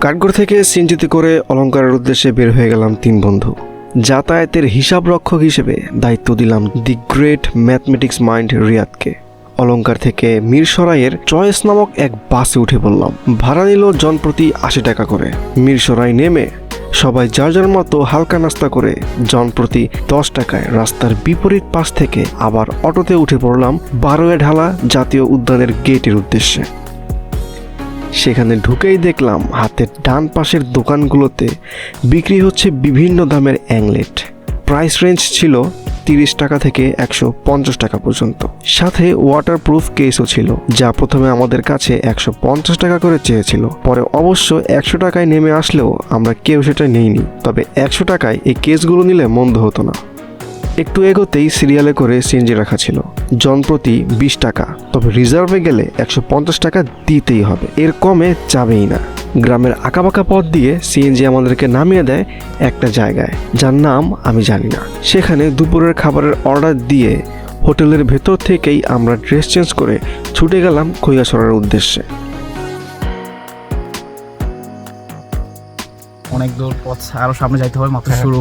কাঠগড় থেকে সিনজিতে করে অলঙ্কারের উদ্দেশ্যে বের হয়ে গেলাম তিন বন্ধু। যাতায়াতের হিসাব রক্ষক হিসেবে দায়িত্ব দিলাম দি গ্রেট ম্যাথমেটিক্স মাইন্ড রিয়াদকে। অলঙ্কার থেকে মিরসরাইয়ের চয়েস নামক এক বাসে উঠে পড়লাম। ভাড়া নিল জনপ্রতি আশি টাকা করে। মিরসরাই নেমে সবাই যার যার মতো হালকা নাস্তা করে জনপ্রতি দশ টাকায় রাস্তার বিপরীত পাশ থেকে আবার অটোতে উঠে পড়লাম বারোয়ে ঢালা জাতীয় উদ্যানের গেটের উদ্দেশ্যে। সেখানে ঢুকেই দেখলাম হাতের ডান পাশের দোকানগুলোতে বিক্রি হচ্ছে বিভিন্ন দামের অ্যাংলেট। প্রাইস রেঞ্জ ছিল তিরিশ টাকা থেকে একশো পঞ্চাশ টাকা পর্যন্ত। সাথে ওয়াটারপ্রুফ কেসও ছিল, যা প্রথমে আমাদের কাছে একশো পঞ্চাশ টাকা করে চেয়েছিল। পরে অবশ্য একশো টাকায় নেমে আসলেও আমরা কেউ সেটা নেইনি, তবে একশো টাকায় এই কেসগুলো নিলে মন্দ হতো না। একটু এগোতেই সিরিয়ালে করে সিএনজি রাখা ছিল। জনপ্রতি বিশ টাকা। তবে রিজার্ভে গেলে একশো পঞ্চাশ টাকা দিতেই হবে। এর কমে যাবেই না। গ্রামের আঁকাবাঁকা পথ দিয়ে সিএনজি আমাদেরকে নামিয়ে দেয় একটা জায়গায় যার নাম আমি জানি না। সেখানে দুপুরের খাবারের অর্ডার দিয়ে হোটেলের ভেতর থেকেই আমরা ড্রেস চেঞ্জ করে ছুটে গেলাম কৈয়াসরার উদ্দেশ্যে। অনেক দূর পথ আরও সামনে যাইতে হবে মাত্র শুরু।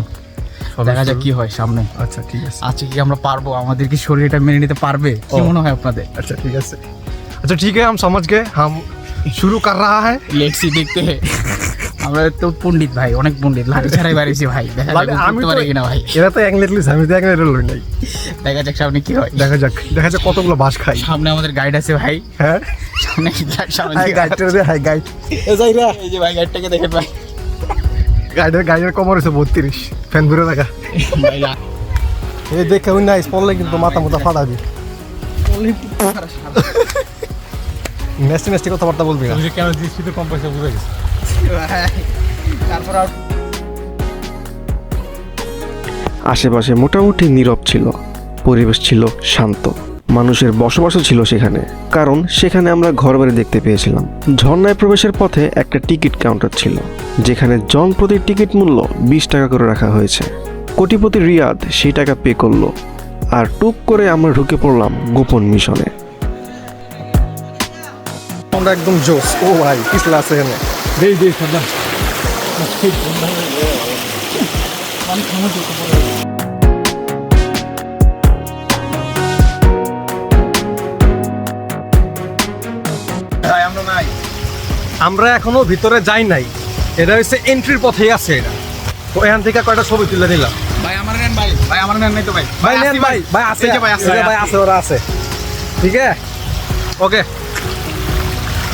দেখা যাক কি হয় সামনে আচ্ছা ঠিক আছে আজকে কি আমরা পারবো আমাদের কি শরীর এটা মেনে নিতে পারবে কি ও। মনে হয় আপনাদের अच्छा ठीक है अच्छा ठीक है हम समझ गए हम शुरू कर रहा है লেটসি দেখতে আমরা তো পণ্ডিত ভাই অনেক পণ্ডিত লাঠি ছাড়াই বাড়িয়েছি ভাই দেখা যাক আমি করতে তো পারি কিনা ভাই এরা তো অ্যাংলেট লিস আমি তো অ্যাংলেট লই নাই দেখা যাক সামনে কি হয় দেখা যাক দেখা যাক কতগুলো বাস খাই সামনে আমাদের গাইড আছে ভাই হ্যাঁ সামনে সামনে হাই দিকে গাইড দে হাই গাইড এই যে ভাই গাইডটাকে দেখে ভাই গাইডের গাইডের কমর হয়েছে বত্রিশ। ফ্যান ঘুরে দেখা এই দেখে ওই নাইস পড়লে কিন্তু মাথা মাথা ফাটাবি মেসি মেসি কথাবার্তা বলবি না। কেন দিচ্ছি তো কম পয়সা বুঝে গেছে। তারপর আশেপাশে মোটামুটি নীরব ছিল পরিবেশ ছিল শান্ত। মানুষের বসবাসও ছিল সেখানে। কারণ সেখানে আমরা ঘরবাড়ি দেখতে পেয়েছিলাম। ঝর্ণায় প্রবেশের পথে একটা টিকিট কাউন্টার ছিল যেখানে জন প্রতি টিকিট মূল্য বিশ টাকা করে রাখা হয়েছে। কোটিপতি রিয়াদ সেই টাকা পে করল আর টুক করে আমরা ঢুকে পড়লাম গোপন মিশনে। আমরা একদম জোস ও ভাই পিছলা আছে এখানে দেই দেই আমরা এখনও ভিতরে যাই নাই। এটা হচ্ছে এন্ট্রির পথেই আছে এটা। তো এখান থেকে কয়টা ছবি তুলে দিলাম? ভাই আমার নেন ভাই। ভাই আমার নেন নাই তো ভাই। ভাই নেন ভাই। ভাই। আছে। ভাই আছে ভাই আছে ওরা আছে। ঠিক আছে? ওকে।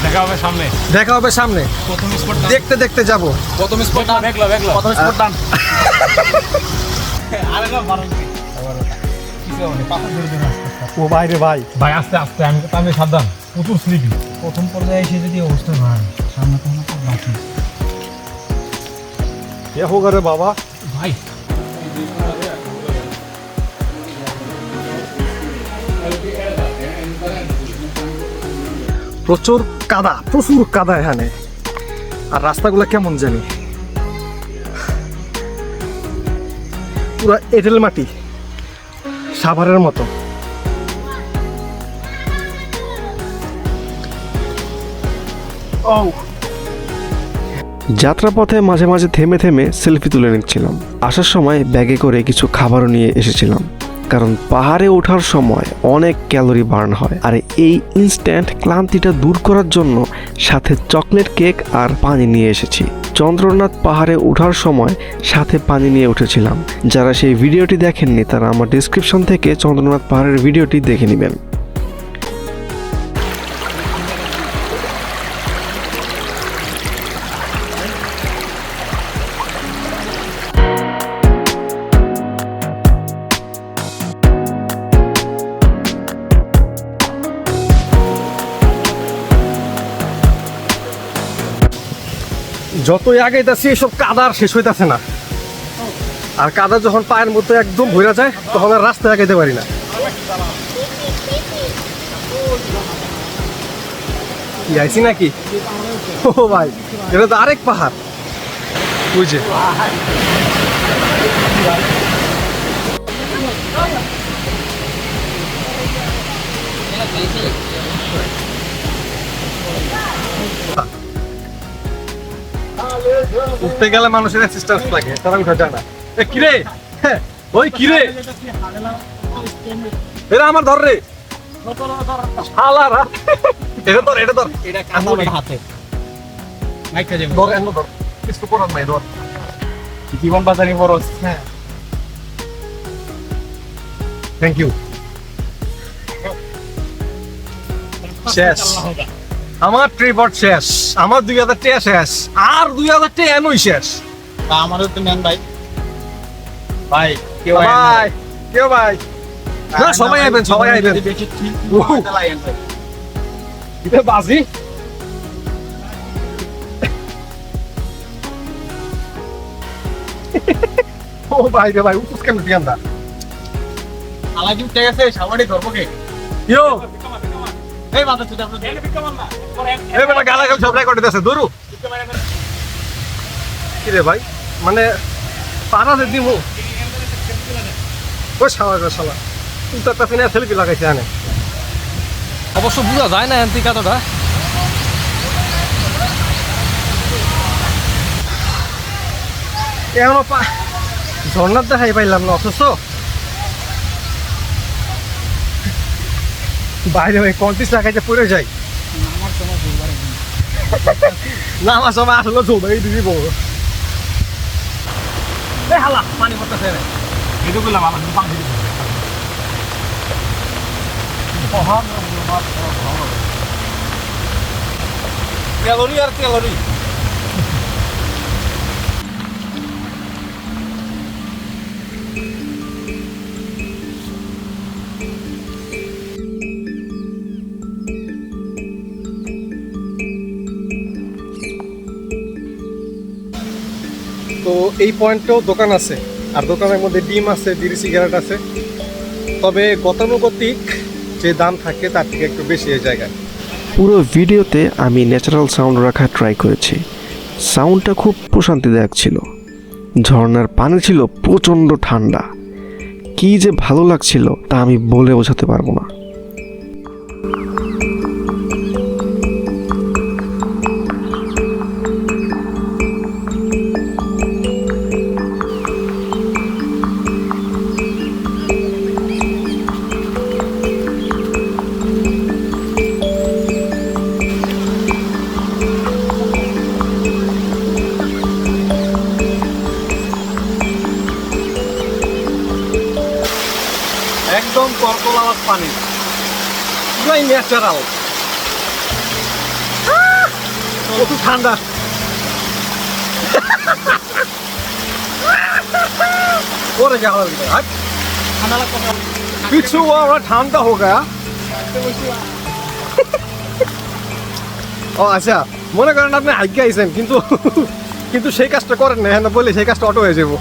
দেখা হবে সামনে। দেখা হবে সামনে। প্রথম স্পট দেখতে দেখতে যাব। প্রথম স্পট ডান দেখল দেখল। প্রথম স্পট ডান আরে না মারুন ও বাইরে ভাই। ভাই আস্তে আস্তে। আমি আমি সাবধান। প্রচুর স্লিপি। প্রথম পর্যায়ে এসে যদি অবস্থা হয় সামনে তো না বাকি এ হোক রে বাবা। ভাই। প্রচুর কাদা প্রচুর কাদা এখানে। আর রাস্তাগুলো কেমন জানি। পুরো এঁটেল মাটি সাভারের মতো। ও যাত্রাপথে মাঝে মাঝে থেমে থেমে সেলফি তুলে নিচ্ছিলাম। আসার সময় ব্যাগে করে কিছু খাবারও নিয়ে এসেছিলাম। কারণ পাহাড়ে ওঠার সময় অনেক ক্যালোরি বার্ন হয়। আর এই ইনস্ট্যান্ট ক্লান্তিটা দূর করার জন্য সাথে চকলেট কেক আর পানি নিয়ে এসেছি। চন্দ্রনাথ পাহাড়ে ওঠার সময় সাথে পানি নিয়ে উঠেছিলাম। যারা সেই ভিডিওটি দেখেননি তারা আমার ডিসক্রিপশন থেকে চন্দ্রনাথ পাহাড়ের ভিডিওটি দেখে নেবেন। যতই আগাইতেছি এইসব কাদার শেষ হইতেছে না। আর কাদা যখন পায়ের মধ্যে একদম ভরে যায়, তখন আর রাস্তায় আগাইতে পারি না। কি আইছি নাকি? ও ভাই, এটা তো আরেক পাহাড়। বুঝে উঠতে গেলে মানুষের অ্যাসিস্ট্যান্স লাগে তারা উঠে যায় না এ কিরে? ওই কিরে? এরা আমার ধর রে। শালারা। এটা ধর এটা ধর। এটা কামড় হাতে। মাইকা যাবে। ধর এন্ন ধর। কিছু করার নাই ধর। জীবন বরস হ্যাঁ। থ্যাংক ইউ শেষ। আমার ট্রিপট শেষ আমার দুই হাজার টাকা শেষ আর দুই হাজার টাকা এনই শেষ। তা আমারও তো নেন ভাই। ভাই কেউ ভাই কেউ ভাই না সবাই আইবেন সবাই আইবেন ঠিক এটা বাজি? ও ভাই রে ভাই উঠুস কেন টিয়ান্দা আলাদা উঠে গেছে সাবাড়ি ধরবো কে? ইয়ো! এই মাথা তুই আপনার এই বেটা গালা গাল সব রেকর্ড দিতেছে দূরু কি রে ভাই? মানে পারা যে দিমু। ও শালা গো শালা। তুই তো একটা সিনে সেলফি লাগাইছে আনে অবশ্য বোঝা যায় না এনতি কাতটা এখনও পা ঝর্ণার দেখাই পাইলাম না অথচ। বাইরে ভাই কন্টিস লাগাইতে পড়ে যাই। না, আমার সময় আসলে জমাই দিবি। বড় হালা, পানি পড়তেছে রে। এটা বললাম আমার পাঁচ দিন ক্যালোরি আর ক্যালোরি। এই পয়েন্টেও দোকান আছে। আর দোকানের মধ্যে ডিম আছে, বিড়ি, সিগারেট আছে। তবে গতানুগতিক যে দাম থাকে, তার থেকে একটু বেশি এই জায়গায়। পুরো ভিডিওতে আমি ন্যাচারাল সাউন্ড রাখার ট্রাই করেছি। সাউন্ডটা খুব প্রশান্তিদায়ক ছিল। ঝর্নার পানি ছিল প্রচণ্ড ঠান্ডা। কি যে ভালো লাগছিল তা আমি বলে বোঝাতে পারব না। একদম কলকল আওয়াজ পানি পুরাই ন্যাচারাল কত ঠান্ডা ওরে যা হলো ভিতরে, হাট। পিছু ওরা ঠান্ডা हो गया ও আচ্ছা মনে করেন আপনি আজ্ঞা আইছেন কিন্তু কিন্তু সেই কাজটা করেন না হ্যাঁ বলে সেই কাজটা অটো হয়ে যাবো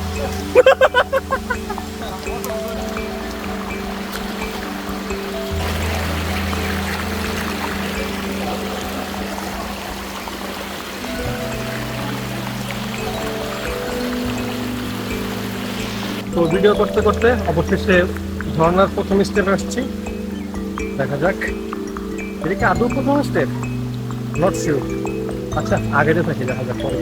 ভিডিও করতে করতে অবশেষে ঝর্নার প্রথম স্টেপ আসছি। দেখা যাক। এটা কি আদৌ প্রথম স্টেপ নট শিওর আচ্ছা আগে থাকি দেখা যাক পরে।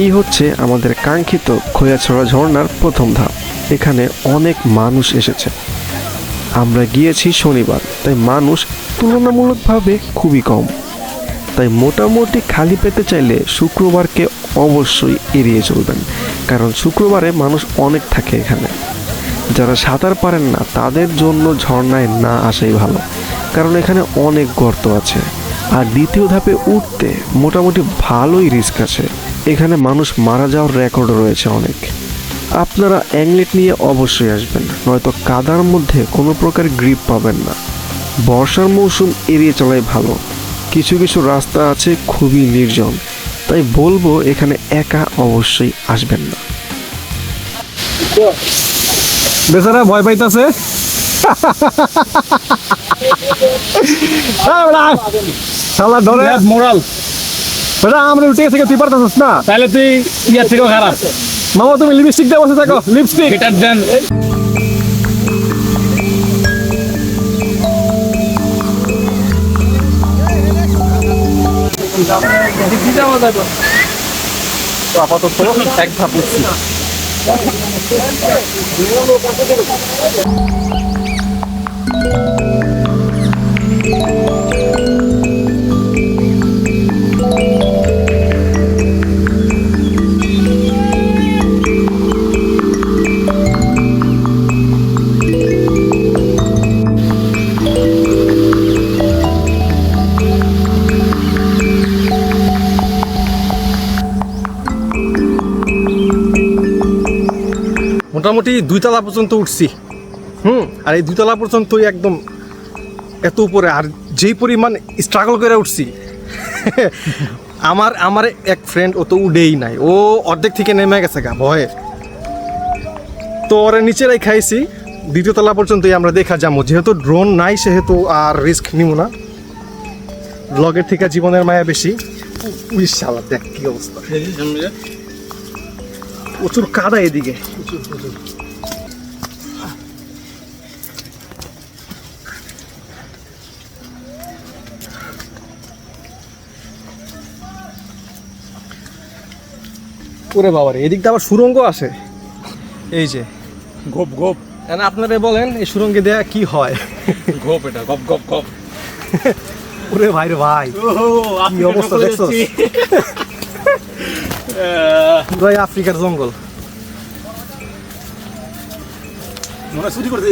এই হচ্ছে আমাদের কাঙ্ক্ষিত খোয়াছড়া ঝর্ণার প্রথম ধাপ। এখানে অনেক মানুষ এসেছে। আমরা গিয়েছি শনিবার, তাই মানুষ তুলনামূলকভাবে খুবই কম। তাই মোটামুটি খালি পেতে চাইলে শুক্রবারকে অবশ্যই এড়িয়ে চলবেন, কারণ শুক্রবারে মানুষ অনেক থাকে এখানে। যারা সাঁতার পারেন না, তাদের জন্য ঝর্ণায় না আসাই ভালো, কারণ এখানে অনেক গর্ত আছে। আর দ্বিতীয় ধাপে উঠতে মোটামুটি ভালোই রিস্ক আছে। এখানে মানুষ মারা যাওয়ার রেকর্ড রয়েছে অনেক। আপনারা অ্যাংলেট নিয়ে অবশ্যই আসবেন নয়তো কাদার মধ্যে কোনো প্রকার গ্রিপ পাবেন না। বর্ষার মৌসুম এড়িয়ে চলাই ভালো। কিছু কিছু রাস্তা আছে খুবই নির্জন তাই বলব এখানে একা অবশ্যই আসবেন না। বেচারা ভয় পাইতাছে। শালা ধরে। মোরাল। বেটা আমরা উঠে থেকে তুই পারতাছিস না? তাহলে তুই ইয়ার থেকেও খারাপ। মামা তুমি লিপস্টিক দিয়ে বসে থাকো লিপস্টিক বেটার দেন। আপাতত এক ধাপ মোটামুটি দুইতলা পর্যন্ত উঠছি। হুম, আর এই দুইতলা পর্যন্তই একদম এত উপরে। আর যেই পরিমাণ স্ট্রাগল করে উঠছি, আমার আমার এক ফ্রেন্ড ও তো উডেই নাই। ও অর্ধেক থেকে নেমে গেছে গা, ভয়ে। তো ওরা নিচেরাই খাইছি দ্বিতীয় তলা পর্যন্তই আমরা দেখা যাব। যেহেতু ড্রোন নাই, সেহেতু আর রিস্ক নিব না। ব্লগের থেকে জীবনের মায়া বেশি। বিশাল দেখ কি অবস্থা। প্রচুর কাদা এদিকে। ওরে বাবারে এদিকটা আবার সুরঙ্গ আছে এই যে গোপ গোপ। এখন আপনারা বলেন এই সুরঙ্গে দেয়া কি হয়? গোপ এটা গপ গপ গপ। ওরে ভাই রে ভাই কি অবস্থা দেখছ পুরাই আফ্রিকার জঙ্গল। মনে চুরি করতে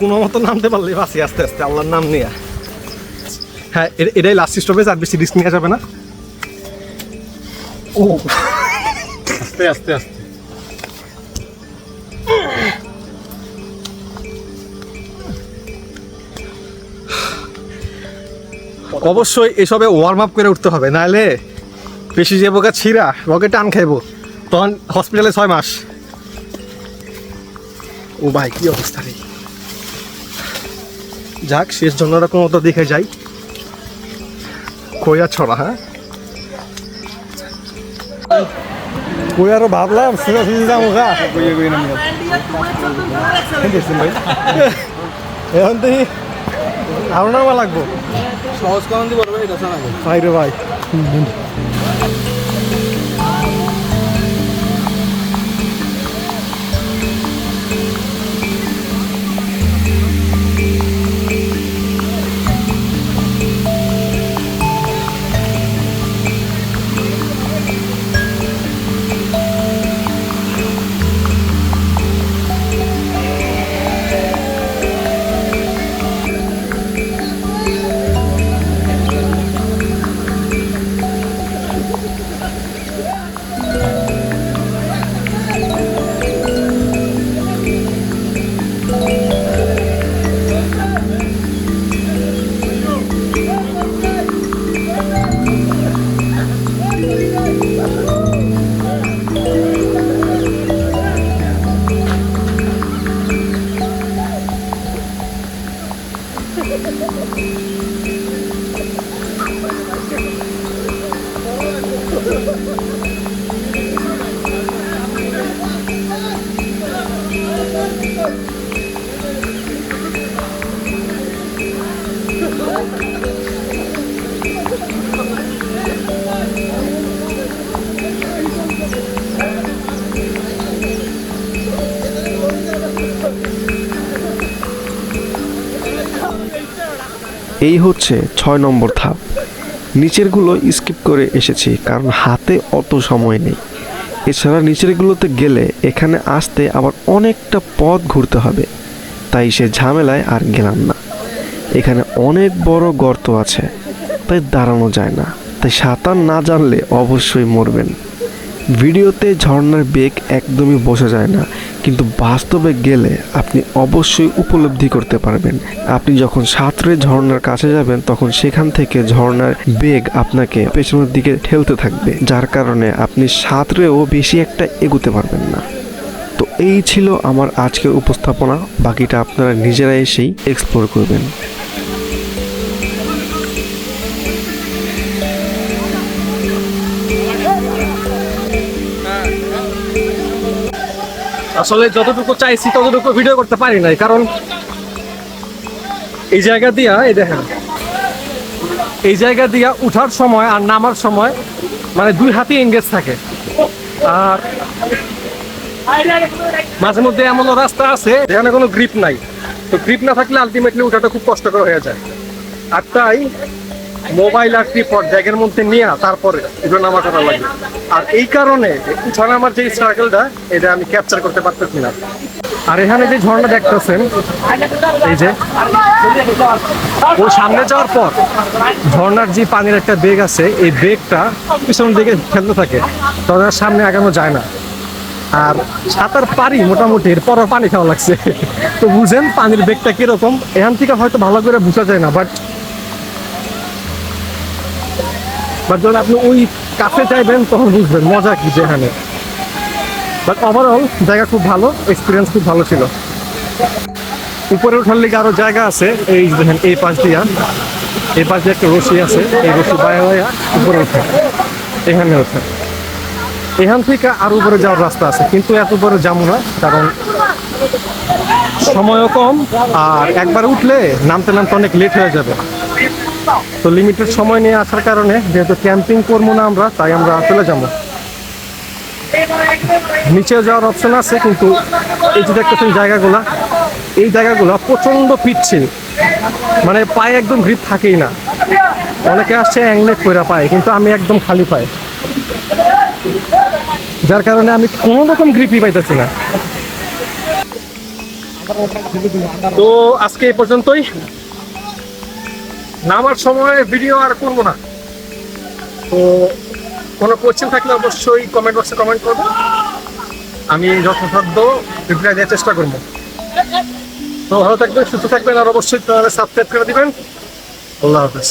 কোনো মতো নামতে পারলে বাসি আস্তে আস্তে আল্লাহর নাম নিয়ে। হ্যাঁ এটাই লাস্ট স্টপেজ আর বেশি রিস্ক নেওয়া যাবে না। ও। আস্তে আস্তে আস্তে। অবশ্যই এসবে ওয়ার্ম আপ করে উঠতে হবে নাহলে বেশি যে বোকা ছিঁড়া রকে টান খাইবো। তখন হসপিটালে ছয় মাস। ও ভাই কি অবস্থা রে। যাক শেষ জন্যটা কোনো মতো দেখে যাই। কইয়া ছড়া হ্যাঁ? কই আরও ভাবলাম সুরা সুজি কই না ভাই এখন তো আরও নামা লাগবো। সহজ কখন দিব এটা ভাই রে ভাই। এই হচ্ছে ছয় নম্বর ধাপ। নিচেরগুলো স্কিপ করে এসেছি, কারণ হাতে অত সময় নেই। এছাড়া নিচেরগুলোতে গেলে এখানে আসতে আবার অনেকটা পথ ঘুরতে হবে, তাই সে ঝামেলায় আর গেলাম না। এখানে অনেক বড় গর্ত আছে, তাই দাঁড়ানো যায় না। তাই সাঁতার না জানলে অবশ্যই মরবেন। ভিডিওতে ঝর্নার বেগ একদমই বোঝা যায় না, কিন্তু বাস্তবে গেলে আপনি অবশ্যই উপলব্ধি করতে পারবেন। আপনি যখন সাঁতরে ঝর্ণার কাছে যাবেন, তখন সেখান থেকে ঝর্ণার বেগ আপনাকে পেছনের দিকে ঠেলতে থাকবে, যার কারণে আপনি সাঁতরেও বেশি একটা এগোতে পারবেন না। তো এই ছিল আমার আজকের উপস্থাপনা, বাকিটা আপনারা নিজেরা এসেই এক্সপ্লোর করবেন। আসলে যতটুকু চাইছি ততটুকু ভিডিও করতে পারি নাই, কারণ এই জায়গা দিয়া, এই দেখেন, এই জায়গা দিয়া উঠার সময় আর নামার সময় মানে দুই হাতে এঙ্গেজ থাকে। আর মাঝে মধ্যে এমন রাস্তা আছে যেখানে কোনো গ্রিপ নাই। তো গ্রিপ না থাকলে আলটিমেটলি উঠাটা খুব কষ্টকর হয়ে যায়। আর তাই মোবাইল আর ট্রিপড ব্যাগের মধ্যে নিয়ে তারপরে এগুলো নামা করা লাগে আর এই কারণে উঠা নামার যে সার্কেলটা এটা আমি ক্যাপচার করতে পারতেছি না। আর এখানে যে ঝর্ণা দেখতেছেন, এই যে ওই সামনে যাওয়ার পর ঝর্ণার যে পানির একটা বেগ আছে, এই বেগটা পিছন দিকে ফেলতে থাকে তখন সামনে আগানো যায় না। আর সাঁতার পারি মোটামুটি, এরপরও পানি খাওয়া লাগছে। তো বুঝেন পানির বেগটা কীরকম, এখান থেকে হয়তো ভালো করে বোঝা যায় না বাট বাট যখন আপনি ওই কাছে চাইবেন তখন বুঝবেন মজা কি যেখানে। বাট ওভারঅল জায়গা খুব ভালো এক্সপিরিয়েন্স খুব ভালো ছিল। উপরে ওঠার লিগে আরও জায়গা আছে, এই দেখেন, এই পাশ দিয়া। এই পাশ দিয়ে একটা রশি আছে, এই রশি বায়া বায়া উপরে ওঠে। এখানে ওঠে। এখান থেকে আরও উপরে যাওয়ার রাস্তা আছে। কিন্তু এত উপরে যাব না, কারণ সময়ও কম, আর একবার উঠলে নামতে নামতে অনেক লেট হয়ে যাবে। তো লিমিটেড সময় নিয়ে আসার কারণে যেহেতু ক্যাম্পিং করব না আমরা, তাই আমরা চলে যাব। নিচে যাওয়ার অপশন আছে, কিন্তু এই যে দেখতেছেন জায়গাগুলা, এই জায়গাগুলো প্রচণ্ড পিচ্ছিল। মানে পায়ে একদম গ্রিপ থাকেই না। অনেকে আসছে অ্যাংলেট কইরা পায়, কিন্তু আমি একদম খালি পাই যার কারণে আমি কোনো রকম গ্রিপই পাইতেছি না। তো আজকে এই পর্যন্তই। নামার সময় ভিডিও আর করব না। তো কোনো কোয়েশ্চেন থাকলে অবশ্যই কমেন্ট বক্সে কমেন্ট করব। আমি যথাসাধ্য রিপ্লাই দেওয়ার চেষ্টা করব। তো ভালো থাকবেন, সুস্থ থাকবেন, আর অবশ্যই সাবস্ক্রাইব করে দিবেন। আল্লাহ হাফেজ।